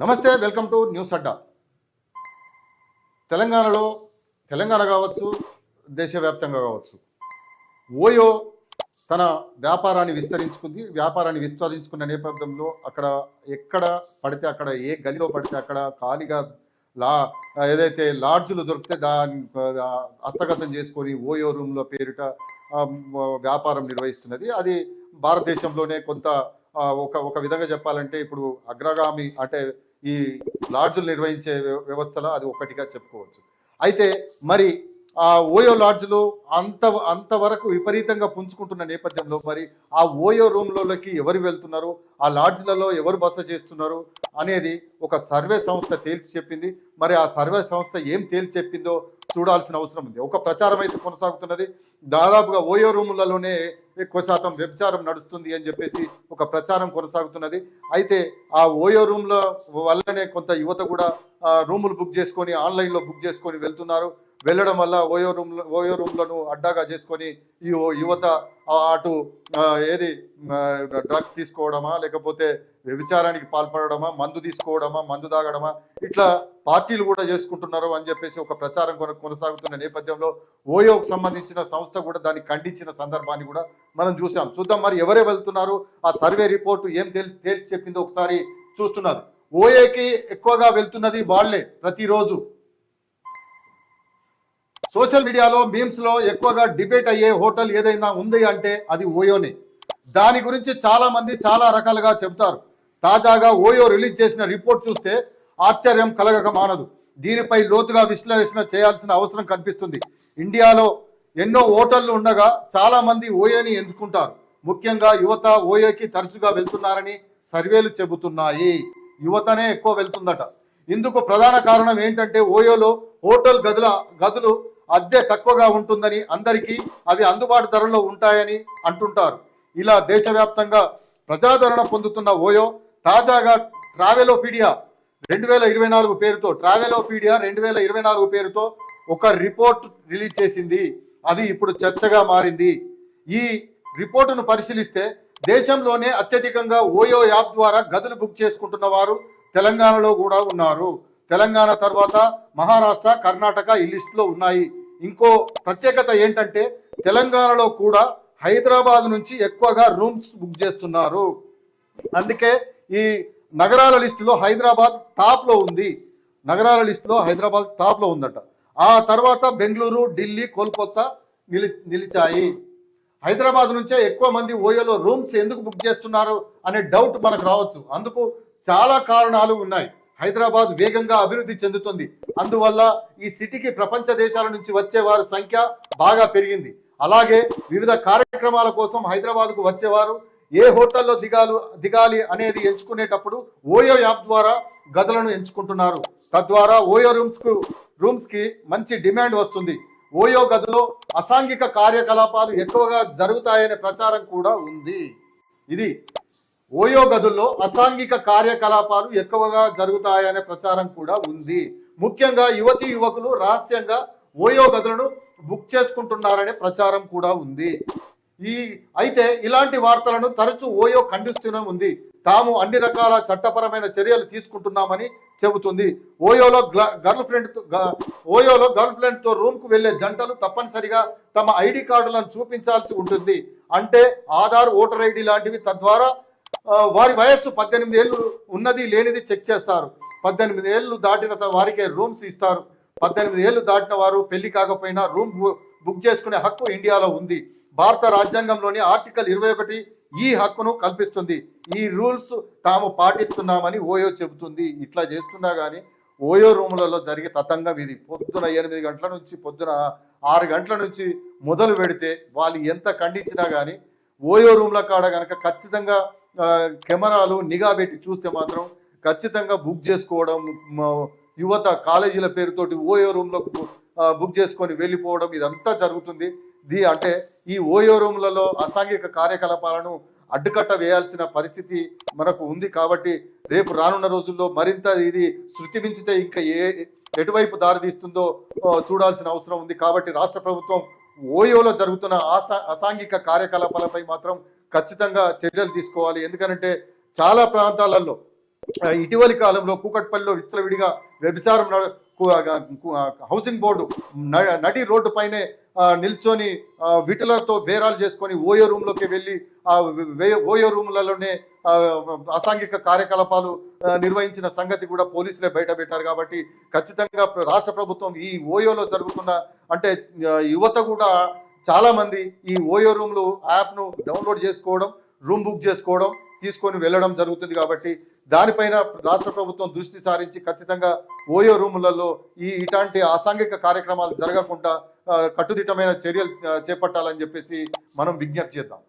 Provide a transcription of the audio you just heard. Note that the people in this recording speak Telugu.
నమస్తే వెల్కమ్ టు న్యూస్ అడ్డా. తెలంగాణలో తెలంగాణ కావచ్చు దేశవ్యాప్తంగా కావచ్చు ఓయో తన వ్యాపారాన్ని విస్తరించుకుంది. వ్యాపారాన్ని విస్తరించుకున్న నేపథ్యంలో అక్కడ ఎక్కడ పడితే అక్కడ ఏ గలిలో పడితే అక్కడ ఖాళీగా లా ఏదైతే లాడ్జులు దొరికితే దాన్ని హస్తగతం చేసుకొని ఓయో రూమ్లో పేరిట వ్యాపారం నిర్వహిస్తున్నది. అది భారతదేశంలోనే కొంత ఒక ఒక విధంగా చెప్పాలంటే ఇప్పుడు అగ్రగామి అంటే ఈ లాడ్జులు నిర్వహించే వ్య- వ్యవస్థలో అది ఒకటిగా చెప్పుకోవచ్చు. అయితే మరి ఆ ఓయో లాడ్జ్లో అంత అంతవరకు విపరీతంగా పుంజుకుంటున్న నేపథ్యంలో మరి ఆ ఓయో రూమ్లలోకి ఎవరు వెళ్తున్నారు? ఆ లాడ్జ్లలో ఎవరు బస చేస్తున్నారు? అనేది ఒక సర్వే సంస్థ తేల్చి చెప్పింది. మరి ఆ సర్వే సంస్థ ఏం తేల్చి చెప్పిందో చూడాల్సిన అవసరం ఉంది. ఒక ప్రచారం అయితే కొనసాగుతున్నది. దాదాపుగా ఓయో రూములలోనే ఎక్కువ శాతం వ్యభిచారం నడుస్తుంది అని చెప్పేసి ఒక ప్రచారం కొనసాగుతున్నది. అయితే ఆ ఓయో రూమ్ల వల్లనే కొంత యువత కూడా రూములు బుక్ చేసుకొని ఆన్లైన్లో బుక్ చేసుకొని వెళ్తున్నారు. వెళ్ళడం వల్ల ఓయో రూమ్ ఓయో రూమ్లను అడ్డాగా చేసుకొని ఈ ఓ యువత అటు ఏది డ్రగ్స్ తీసుకోవడమా లేకపోతే వ్యభిచారానికి పాల్పడడమా మందు తీసుకోవడమా మందు తాగడమా ఇట్లా పార్టీలు కూడా చేసుకుంటున్నారు అని చెప్పేసి ఒక ప్రచారం కొన కొనసాగుతున్న నేపథ్యంలో ఓయోకు సంబంధించిన సంస్థ కూడా దాన్ని ఖండించిన సందర్భాన్ని కూడా మనం చూసాం. చూద్దాం మరి ఎవరే వెళ్తున్నారు ఆ సర్వే రిపోర్టు ఏం తేల్ తేల్చి చెప్పిందో ఒకసారి చూస్తున్నారు. ఓఏకి ఎక్కువగా వెళ్తున్నది వాళ్ళే ప్రతిరోజు. సోషల్ మీడియాలో మీమ్స్లో ఎక్కువగా డిబేట్ అయ్యే హోటల్ ఏదైనా ఉంది అంటే అది ఓయోనే. దాని గురించి చాలా మంది చాలా రకాలుగా చెబుతారు. తాజాగా ఓయో రిలీజ్ చేసిన రిపోర్ట్ చూస్తే ఆశ్చర్యం కలగక మానదు దీనిపై లోతుగా విశ్లేషణ చేయాల్సిన అవసరం కనిపిస్తుంది. ఇండియాలో ఎన్నో ఓటర్లు ఉండగా చాలామంది ఓఏని ఓయోని ఎంచుకుంటారు ముఖ్యంగా యువత ఓయోకి తరచుగా వెళ్తున్నారని సర్వేలు చెబుతున్నాయి. యువతనే ఎక్కువ వెళ్తుందట. ఇందుకు ప్రధాన కారణం ఏంటంటే ఓయోలో హోటల్ గదుల గదులు అద్దె తక్కువగా ఉంటుందని అందరికీ అవి అందుబాటు ధరలో ఉంటాయని అంటుంటారు. ఇలా దేశవ్యాప్తంగా ప్రజాదరణ పొందుతున్న ఓయో తాజాగా ట్రావెలోపీడియా రెండు వేల ఇరవై నాలుగు పేరుతో ట్రావెలోపీడియా రెండు వేల ఇరవై నాలుగు పేరుతో ఒక రిపోర్ట్ రిలీజ్ చేసింది. అది ఇప్పుడు చర్చగా మారింది. ఈ రిపోర్టును పరిశీలిస్తే దేశంలోనే అత్యధికంగా ఓయో యాప్ ద్వారా గదులు బుక్ చేసుకుంటున్న వారు తెలంగాణలో కూడా ఉన్నారు. తెలంగాణ తర్వాత మహారాష్ట్ర కర్ణాటక ఈ లిస్టులో ఉన్నాయి. ఇంకో ప్రత్యేకత ఏంటంటే తెలంగాణలో కూడా హైదరాబాద్ నుంచి ఎక్కువగా రూమ్స్ బుక్ చేస్తున్నారు. అందుకే ఈ నగరాల లిస్టులో హైదరాబాద్ టాప్లో ఉంది. నగరాల లిస్టులో హైదరాబాద్ టాప్లో ఉందట. ఆ తర్వాత బెంగళూరు ఢిల్లీ కోల్కతా నిలి నిలిచాయి. హైదరాబాద్ నుంచే ఎక్కువ మంది ఓయోలో రూమ్స్ ఎందుకు బుక్ చేస్తున్నారు అనే డౌట్ మనకు రావచ్చు. అందుకు చాలా కారణాలు ఉన్నాయి. హైదరాబాద్ వేగంగా అభివృద్ధి చెందుతుంది. అందువల్ల ఈ సిటీకి ప్రపంచ దేశాల నుంచి వచ్చే వారి సంఖ్య బాగా పెరిగింది. అలాగే వివిధ కార్యక్రమాల కోసం హైదరాబాద్కు వచ్చేవారు ఏ హోటల్లో దిగాలు దిగాలి అనేది ఎంచుకునేటప్పుడు ఓయో యాప్ ద్వారా గదులను ఎంచుకుంటున్నారు. తద్వారా ఓయో రూమ్స్కు రూమ్స్కి మంచి డిమాండ్ వస్తుంది. ఓయో గదిలో అసాంఘిక కార్యకలాపాలు ఎక్కువగా జరుగుతాయనే ప్రచారం కూడా ఉంది. ఇది ఓయో గదుల్లో అసాంఘిక కార్యకలాపాలు ఎక్కువగా జరుగుతాయనే ప్రచారం కూడా ఉంది. ముఖ్యంగా యువతి యువకులు రహస్యంగా ఓయో గదులను బుక్ చేసుకుంటున్నారనే ప్రచారం కూడా ఉంది. ఈ అయితే ఇలాంటి వార్తలను తరచూ ఓయో ఖండిస్తూనే ఉంది. తాము అన్ని రకాల చట్టపరమైన చర్యలు తీసుకుంటున్నామని చెబుతుంది. ఓయోలో గర్ల్ ఫ్రెండ్ ఓయోలో గర్ల్ ఫ్రెండ్తో రూమ్కు వెళ్ళే జంటలు తప్పనిసరిగా తమ ఐడి కార్డులను చూపించాల్సి ఉంటుంది. అంటే ఆధార్ ఓటర్ ఐడి లాంటివి తద్వారా వారి వయస్సు పద్దెనిమిది ఏళ్ళు ఉన్నది లేనిది చెక్ చేస్తారు. పద్దెనిమిది ఏళ్ళు దాటిన త- వారికే రూమ్స్ ఇస్తారు. పద్దెనిమిది ఏళ్ళు దాటిన వారు పెళ్ళి కాకపోయినా రూమ్ బుక్ చేసుకునే హక్కు ఇండియాలో ఉంది. భారత రాజ్యాంగంలోని ఆర్టికల్ ఇరవై ఒకటి ఈ హక్కును కల్పిస్తుంది. ఈ రూల్స్ తాము పాటిస్తున్నామని ఓయో చెబుతుంది. ఇట్లా చేస్తున్నా కానీ ఓయో రూములలో జరిగే తతంగం ఇది. పొద్దున ఎనిమిది గంటల నుంచి పొద్దున ఆరు గంటల నుంచి మొదలు పెడితే వాళ్ళు ఎంత ఖండించినా కానీ ఓయో రూమ్ల కాడ కనుక ఖచ్చితంగా కెమెరాలు నిఘా పెట్టి చూస్తే మాత్రం ఖచ్చితంగా బుక్ చేసుకోవడం యువత కాలేజీల పేరుతోటి ఓయో రూమ్లో బుక్ చేసుకొని వెళ్ళిపోవడం ఇదంతా జరుగుతుంది. దీ అంటే ఈ ఓయో రూమ్లలో అసాంఘిక కార్యకలాపాలను అడ్డుకట్ట వేయాల్సిన పరిస్థితి మనకు ఉంది కాబట్టి రేపు రానున్న రోజుల్లో మరింత ఇది శృతి మించితే ఇంకా ఏ ఎటువైపు దారితీస్తుందో చూడాల్సిన అవసరం ఉంది కాబట్టి రాష్ట్ర ప్రభుత్వం ఓయోలో జరుగుతున్న అసా అసాంఘిక కార్యకలాపాలపై మాత్రం ఖచ్చితంగా చర్యలు తీసుకోవాలి. ఎందుకంటే చాలా ప్రాంతాలలో ఇటీవలి కాలంలో కూకట్పల్లిలో విచ్చలవిడిగా వ్యభిచారం హౌసింగ్ బోర్డు న- నడి రోడ్డు పైనే నిల్చొని ఆ, విటులతో బేరాలు చేసుకొని ఓయో రూమ్లోకి వెళ్ళి వే- ఓయో రూములలోనే అసాంఘిక కార్యకలాపాలు నిర్వహించిన సంగతి కూడా పోలీసులే బయట పెట్టారు కాబట్టి ఖచ్చితంగా రాష్ట్ర ప్రభుత్వం ఈ ఓయోలో జరుగుతున్న అంటే యువత కూడా చాలామంది ఈ ఓయో రూమ్లు యాప్ను డౌన్లోడ్ చేసుకోవడం రూమ్ బుక్ చేసుకోవడం తీసుకొని వెళ్ళడం జరుగుతుంది కాబట్టి దానిపైన రాష్ట్ర ప్రభుత్వం దృష్టి సారించి ఖచ్చితంగా ఓయో రూములలో ఈ ఇలాంటి అసాంఘిక కార్యక్రమాలు జరగకుండా కట్టుదిట్టమైన చర్యలు చేపట్టాలని చెప్పేసి మనం విజ్ఞప్తి చేద్దాం.